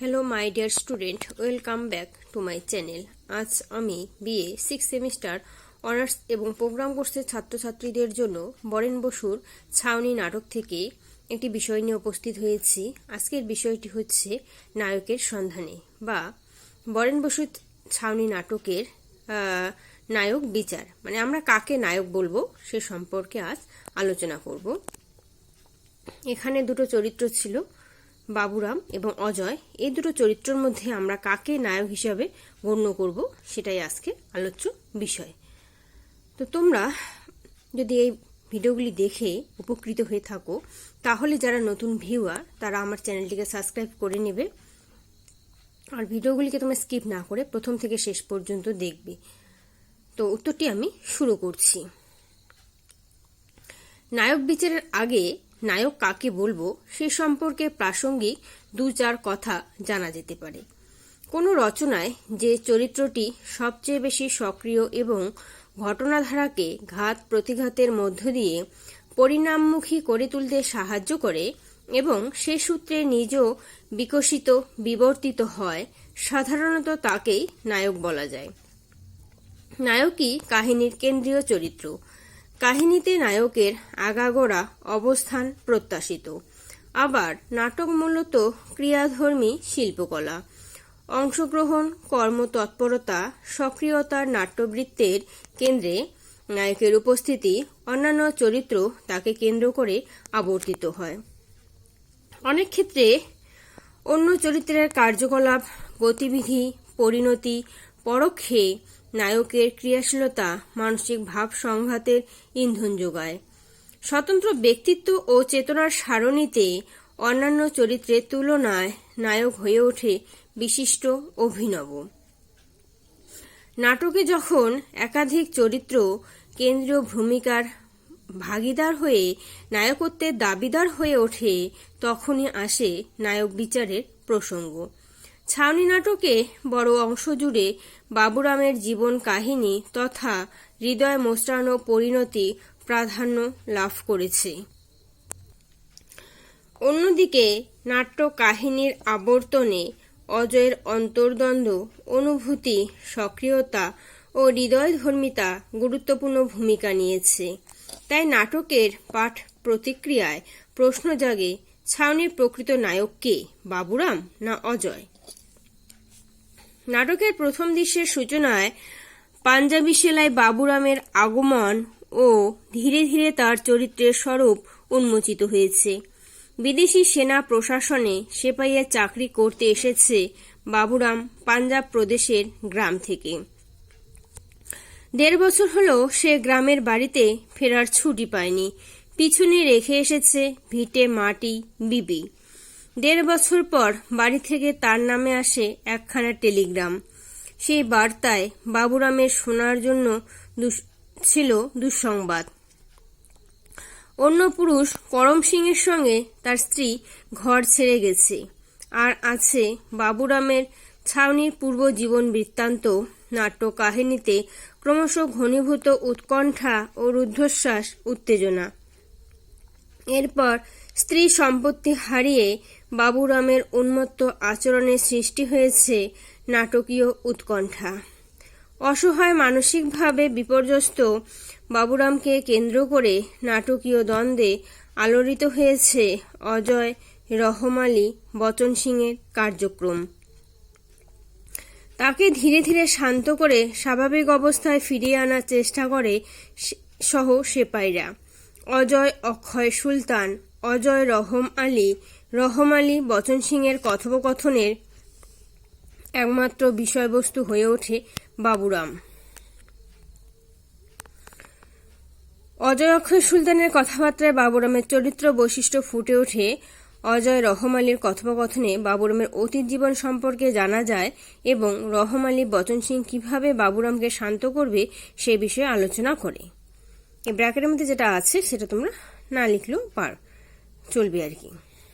Hello my dear student welcome back to my channel আজ আমি BA six semester honours এবং programme কোর্সের ছাত্রছাত্রীদের জন্য বরেন বসুর ছাউনি নাটক থেকে একটি বিষয় নিয়ে উপস্থিত হয়েছি। আজকের বিষয়টি হচ্ছে নায়কের সন্ধানে বা বরেন বসুর ছাউনি নাটকের নায়ক বিচার। মানে আমরা কাকে নায়ক বলব সে সম্পর্কে আজ আলোচনা করব। এখানে দুটো চরিত্র ছিল। বাবুরাম এবং অজয় এই দুটো চরিত্রের মধ্যে আমরা কাকে নায়ক হিসাবে গণ্য করব সেটাই আজকে আলোচ্য বিষয়। তো তোমরা যদি এই ভিডিওগুলি দেখে উপকৃত হয়ে থাকো, তাহলে যারা নতুন ভিউয়ার তারা আমার চ্যানেলটিকে সাবস্ক্রাইব করে নেবে। আর ভিডিওগুলিকে তোমরা স্কিপ না করে প্রথম থেকে শেষ পর্যন্ত দেখবে। তো উত্তরটি আমি শুরু করছি। নায়ক বিচারের আগে নায়ক কাকে বলব সে সম্পর্কে প্রাসঙ্গিক দু চার কথা জানা যেতে পারে। কোনো রচনায় যে চরিত্রটি সবচেয়ে বেশি সক্রিয় এবং ঘটনাধারাকে ঘাত প্রতিঘাতের মধ্য দিয়ে পরিণামমুখী করে তুলতে সাহায্য করে এবং সে সূত্রে নিজেও বিকশিত, বিবর্তিত হয়, সাধারণত তাকেই নায়ক বলা যায়। নায়কই কাহিনীর কেন্দ্রীয় চরিত্র। কাহিনীতে নায়কের আগাগোড়া অবস্থান প্রত্যাশিত। আবার নাটক মূলত ক্রিয়াধর্মী শিল্পকলা। অংশগ্রহণ, কর্মতৎপরতা, সক্রিয়তার নাট্যবৃত্তের কেন্দ্রে নায়কের উপস্থিতি, অন্যান্য চরিত্র তাকে কেন্দ্র করে আবর্তিত হয়। অনেক ক্ষেত্রে অন্য চরিত্রের কার্যকলাপ, গতিবিধি, পরিণতি, পরোক্ষে নায়কের ক্রিয়াশীলতা, মানসিক ভাব সংঘাতের ইন্ধন যোগায়। স্বতন্ত্র ব্যক্তিত্ব ও চেতনার সারণীতে অন্যান্য চরিত্রের তুলনায় নায়ক হয়ে ওঠে বিশিষ্ট অভিনব। নাটকে যখন একাধিক চরিত্র কেন্দ্রীয় ভূমিকার ভাগিদার হয়ে নায়কত্বের দাবিদার হয়ে ওঠে, তখনই আসে নায়ক বিচারের প্রসঙ্গ। ছাউনি নাটকে বড় অংশ জুড়ে বাবুরামের জীবন কাহিনী তথা হৃদয় মোস্টানো পরিণতি প্রাধান্য লাভ করেছে। অন্যদিকে নাট্য কাহিনীর আবর্তনে অজয়ের অন্তর্দ্বন্দ্ব, অনুভূতি, সক্রিয়তা ও হৃদয়ধর্মিতা গুরুত্বপূর্ণ ভূমিকা নিয়েছে। তাই নাটকের পাঠ প্রতিক্রিয়ায় প্রশ্ন জাগে ছাউনির প্রকৃত নায়ক কে, বাবুরাম না অজয়? নাটকের প্রথম দৃশ্যের সূচনায় পাঞ্জাবি সেলাই বাবুরামের আগমন ও ধীরে ধীরে তার চরিত্রের স্বরূপ উন্মোচিত হয়েছে। বিদেশি সেনা প্রশাসনে সেপাইয়ের চাকরি করতে এসেছে বাবুরাম পাঞ্জাব প্রদেশের গ্রাম থেকে। দেড় বছর হলো সে গ্রামের বাড়িতে ফেরার ছুটি পায়নি। পিছনে রেখে এসেছে ভিটে মাটি, বিবি। দেড় বছর পর বাড়ি থেকে তার নামে আসে একখানা টেলিগ্রাম। সেই বার্তায় বাবুরামের শোনার জন্য ছিল দুঃসংবাদ। অন্য পুরুষ করম সিংয়ের সঙ্গে তার স্ত্রী ঘর ছেড়ে গেছে। আর আছে বাবুরামের ছাউনির পূর্ব জীবন বৃত্তান্ত নাট্য কাহিনীতে ক্রমশ ঘনীভূত উৎকণ্ঠা ও রুদ্ধশ্বাস, উত্তেজনা। এরপর স্ত্রী সম্পত্তি হারিয়ে বাবুরামের উন্মত্ত আচরণের সৃষ্টি হয়েছে নাটকীয় উৎকণ্ঠা। অসহায় মানসিকভাবে বিপর্যস্ত বাবুরামকে কেন্দ্র করে নাটকীয় দ্বন্দ্বে আলোড়িত হয়েছে অজয় রহমালি, বচন সিংয়ের কার্যক্রম। তাকে ধীরে ধীরে শান্ত করে স্বাভাবিক অবস্থায় ফিরিয়ে আনার চেষ্টা করে সহ সেপাইরা। অজয় অক্ষয় সুলতান, অজয় রহম আলী। রহম আলী বচন সিংয়ের কথোপকথনের একমাত্র বিষয়বস্তু হয়ে ওঠে বাবুরাম। অজয় অক্ষয় সুলতানের কথাবার্তায় বাবুরামের চরিত্র বৈশিষ্ট্য ফুটে ওঠে। অজয় রহম আলীর কথোপকথনে বাবুরামের অতীত জীবন সম্পর্কে জানা যায় এবং রহম আলী বচন সিং কীভাবে বাবুরামকে শান্ত করবে সে বিষয়ে আলোচনা করে। এই ব্র্যাকেটের মধ্যে যেটা আছে, সেটা তোমরা না লিখলেও পার, চলবে আর কি।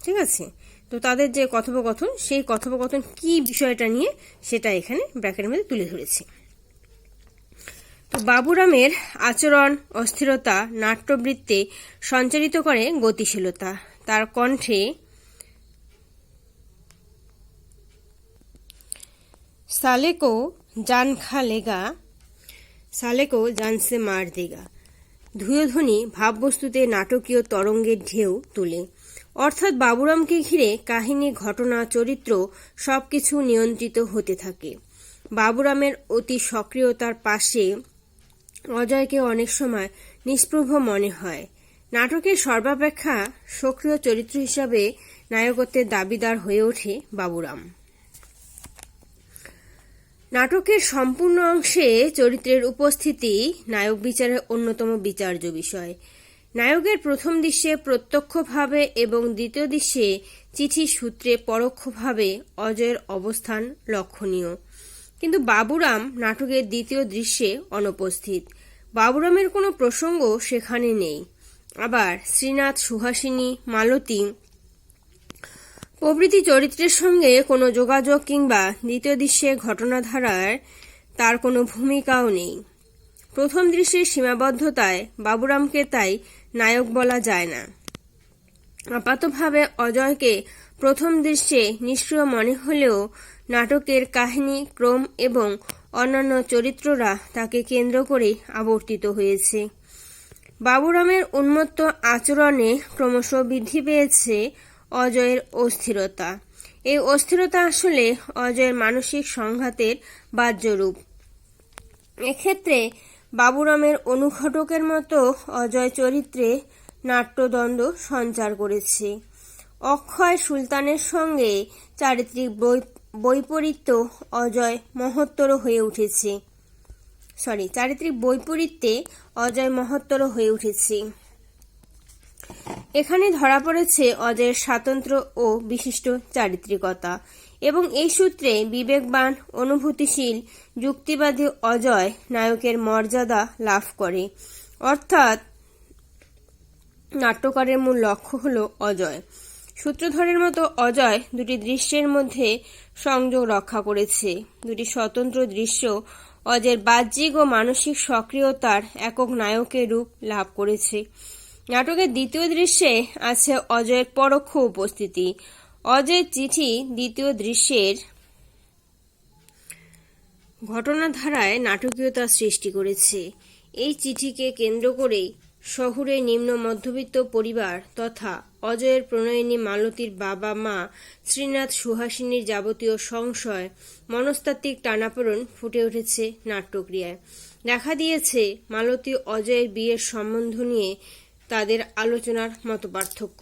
ঠিক আছে? তো তাদের যে কথোপকথন, সেই কথোপকথন কি বিষয়টা নিয়ে সেটা এখানে ব্র্যাকেটের মধ্যে তুলে ধরেছি। তো বাবুরামের আচরণ, অস্থিরতা, নাট্যবৃত্তে সঞ্চারিত করে গতিশীলতা। তার কণ্ঠে সালেকো জানখা লেগা সালেকো জানসে মার দেগা ধুয়োধ্বনি ভাববস্তুতে নাটকীয় তরঙ্গের ঢেউ তোলে। অর্থাৎ বাবুরামকে ঘিরে কাহিনী, ঘটনা, চরিত্র সবকিছু নিয়ন্ত্রিত হতে থাকে। বাবুরামের অতি সক্রিয়তার পাশে অজয়কে অনেক সময় নিষ্প্রভ মনে হয়। নাটকের সর্বাপেক্ষা সক্রিয় চরিত্র হিসাবে নায়কত্বের দাবিদার হয়ে ওঠে বাবুরাম। নাটকের সম্পূর্ণ অংশে চরিত্রের উপস্থিতি নায়ক বিচারের অন্যতম বিচার্য বিষয়। নায়কের প্রথম দৃশ্যে প্রত্যক্ষভাবে এবং দ্বিতীয় দৃশ্যে চিঠি সূত্রে পরোক্ষভাবে অজয়ের অবস্থান লক্ষণীয়। কিন্তু বাবুরাম নাটকের দ্বিতীয় দৃশ্যে অনুপস্থিত। বাবুরামের কোনো প্রসঙ্গ সেখানে নেই। আবার শ্রীনাথ, সুহাসিনী, মালতী প্রভৃতি চরিত্রের সঙ্গে কোনো যোগাযোগ কিংবা দ্বিতীয় দৃশ্যে ঘটনাধারার তার কোনো ভূমিকাও নেই। প্রথম দৃশ্যের সীমাবদ্ধতায় বাবুরামকে তাই নায়ক বলা যায় না। আপাতভাবে অজয়কে প্রথম দৃশ্যে নিষ্ক্রিয় মনে হলেও নাটকের কাহিনী, ক্রম এবং অন্যান্য চরিত্ররা তাকে কেন্দ্র করে আবর্তিত হয়েছে। বাবুরামের উন্মত্ত আচরণে ক্রমশ বৃদ্ধি পেয়েছে অজয়ের অস্থিরতা। এই অস্থিরতা আসলে অজয়ের মানসিক সংঘাতের বাহ্যরূপ। এক্ষেত্রে বাবুরামের অনুঘটকের মতো অজয় চরিত্রে নাট্যদ্বন্দ্ব সঞ্চার করেছে। অক্ষয় সুলতানের সঙ্গে চারিত্রিক বৈপরীত্য অজয় মহত্তর হয়ে উঠেছে। সরি, চারিত্রিক বৈপরীত্যে অজয় মহত্তর হয়ে উঠেছে। এখানে ধরা পড়েছে অজয়ের স্বাতন্ত্র ও বিশিষ্ট চারিত্রিকতা এবং এই সূত্রে বিবেকবান, অনুভূতিশীল, যুক্তিবাদী অজয় নায়কের মর্যাদা লাভ করে। অর্থাৎ নাট্যকারের মূল লক্ষ্য হল অজয়। সূত্রধরের মতো অজয় দুটি দৃশ্যের মধ্যে সংযোগ রক্ষা করেছে। দুটি স্বতন্ত্র দৃশ্য অজয়ের বাহ্যিক ও মানসিক সক্রিয়তার একক নায়কের রূপ লাভ করেছে। নাটকের দ্বিতীয় দৃশ্যে আছে অজয়ের পরোক্ষ উপস্থিতি। অজয়ের চিঠি দ্বিতীয় দৃশ্যের ঘটনাধারায় নাটকীয়তা সৃষ্টি করেছে। এই চিঠিকে কেন্দ্র করেই শহুরে নিম্ন মধ্যবিত্ত পরিবার তথা অজয়ের প্রণয়িনী মালতীর বাবা মা শ্রীনাথ সুহাসিনীর যাবতীয় সংশয়, মনস্তাত্ত্বিক টানাপোড়ন ফুটে উঠেছে নাট্যক্রিয়ায়। দেখা দিয়েছে মালতী অজয়ের বিয়ের সম্বন্ধ নিয়ে তাদের আলোচনার মতো পার্থক্য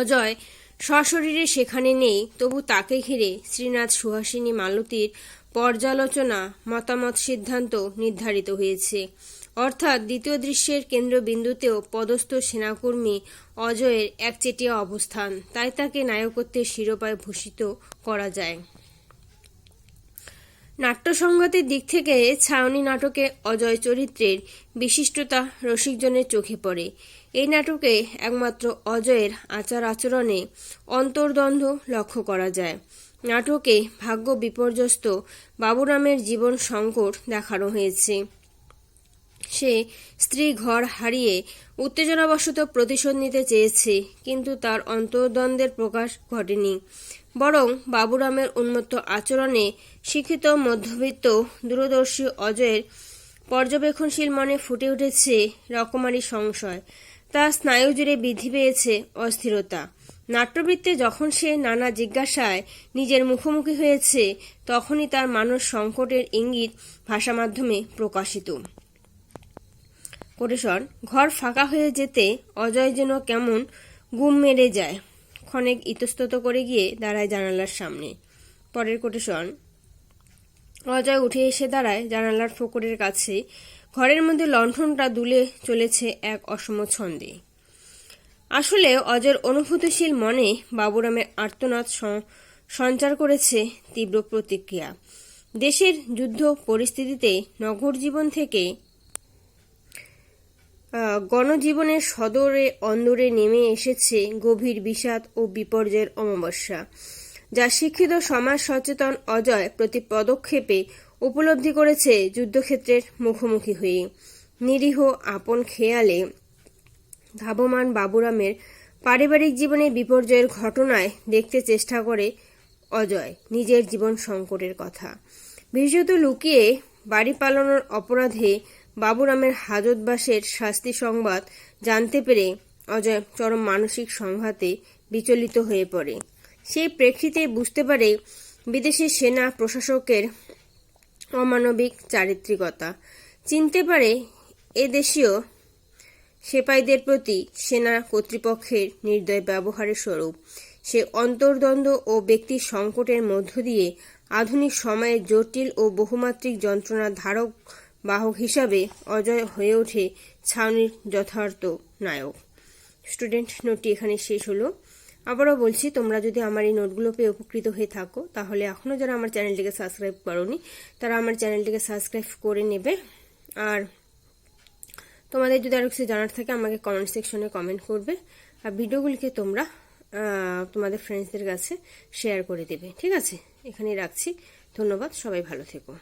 অজয় সশরীরে সেখানে নেই, তবু তাকে ঘিরে শ্রীনাথ সুহাসিনী মালতীর পর্যালোচনা, মতামত সিদ্ধান্ত নির্ধারিত হয়েছে। অর্থাৎ দ্বিতীয় দৃশ্যের কেন্দ্রবিন্দুতেও পদস্থ সেনাকর্মী অজয়ের একচেটিয়া অবস্থান, তাই তাকে নায়কত্বের শিরোপায় ভূষিত করা যায়। নাট্যসংগতের দিক থেকে ছাউনি নাটকে অজয় চরিত্রের বিশিষ্টতা রসিকজনের চোখে পড়ে। এই নাটকে একমাত্র অজয়ের আচার আচরণে অন্তর্দ্বন্দ্ব লক্ষ্য করা যায়। নাটকে ভাগ্য বিপর্যস্ত বাবুরামের জীবন সংকট দেখানো হয়েছে। সে স্ত্রী ঘর হারিয়ে উত্তেজনাবশত প্রতিশোধ নিতে চেয়েছে, কিন্তু তার অন্তর্দ্বন্দ্বের প্রকাশ ঘটেনি। বরং বাবুরামের উন্মত্ত আচরণে শিক্ষিত, মধ্যবিত্ত, দূরদর্শী অজয়ের পর্যবেক্ষণশীল মনে ফুটে উঠেছে রকমারি সংশয়। তার স্নায়ু জুড়ে বৃদ্ধি পেয়েছে অস্থিরতা। নাট্যবৃত্তে যখন সে নানা জিজ্ঞাসায় নিজের মুখোমুখি হয়েছে, তখনই তার মানস সংকটের ইঙ্গিত ভাষা মাধ্যমে প্রকাশিত। কোটেশন, ঘর ফাঁকা হয়ে যেতে অজয় যেন কেমন গুম মেরে যায়। ক্ষণেক ইতস্তত করে গিয়ে দাঁড়ায় জানালার সামনে। পরের কোটেশন, অজয় উঠে এসে দাঁড়ায় জানালার ফোকরের কাছে। ঘরের মধ্যে লণ্ঠনটা দুলে চলেছে এক অসম ছন্দে। আসলে অজয়ের অনুভূতিশীল মনে বাবুরামের আর্তনাদ সঞ্চার করেছে তীব্র প্রতিক্রিয়া। দেশের যুদ্ধ পরিস্থিতিতে নগর জীবন থেকে গণজীবনের সদরে অন্দরে নেমে এসেছে গভীর বিষাদ ও বিপর্যয়ের অমাবস্যা, যা শিক্ষিত সমাজ সচেতন অজয় প্রতি পদক্ষেপে উপলব্ধি করেছে যুদ্ধক্ষেত্রের মুখোমুখি হয়ে। নিরীহ আপন খেয়ালে ধাবমান বাবুরামের পারিবারিক জীবনে বিপর্যয়ের ঘটনায় দেখতে চেষ্টা করে অজয় নিজের জীবন সংকটের কথা। বিশেষত লুকিয়ে বাড়ি পালানোর অপরাধে বাবুরামের হাজতবাসের শাস্তি সংবাদ জানতে পেরে অজয় চরম মানসিক সংঘাতে বিচলিত হয়ে পড়ে। সেই প্রেক্ষিতে বুঝতে পারে বিদেশি সেনা, প্রশাসকের অমানবিক চারিত্রিকতা। চিনতে পারে এদেশীয় সেপাইদের প্রতি সেনা কর্তৃপক্ষের নির্দয় ব্যবহারের স্বরূপ। সে অন্তর্দ্বন্দ্ব ও ব্যক্তির সংকটের মধ্য দিয়ে আধুনিক সময়ে জটিল ও বহুমাত্রিক যন্ত্রণার ধারক বাহক হিসাবে অজয় হয়ে ওঠে ছাউনির যথার্থ নায়ক। স্টুডেন্ট, নোটটি এখানে শেষ হলো। আবারও বলছি, তোমরা যদি আমার এই নোটগুলো পেয়ে উপকৃত হয়ে থাকো, তাহলে এখনও যারা আমার চ্যানেলটিকে সাবস্ক্রাইব করনি, তারা আমার চ্যানেলটিকে সাবস্ক্রাইব করে নেবে। আর তোমাদের যদি আরও কিছু জানার থাকে, আমাকে কমেন্ট সেকশনে কমেন্ট করবে। আর ভিডিওগুলিকে তোমরা তোমাদের ফ্রেন্ডসদের কাছে শেয়ার করে দেবে। ঠিক আছে? এখানেই রাখছি। ধন্যবাদ। সবাই ভালো থেকো।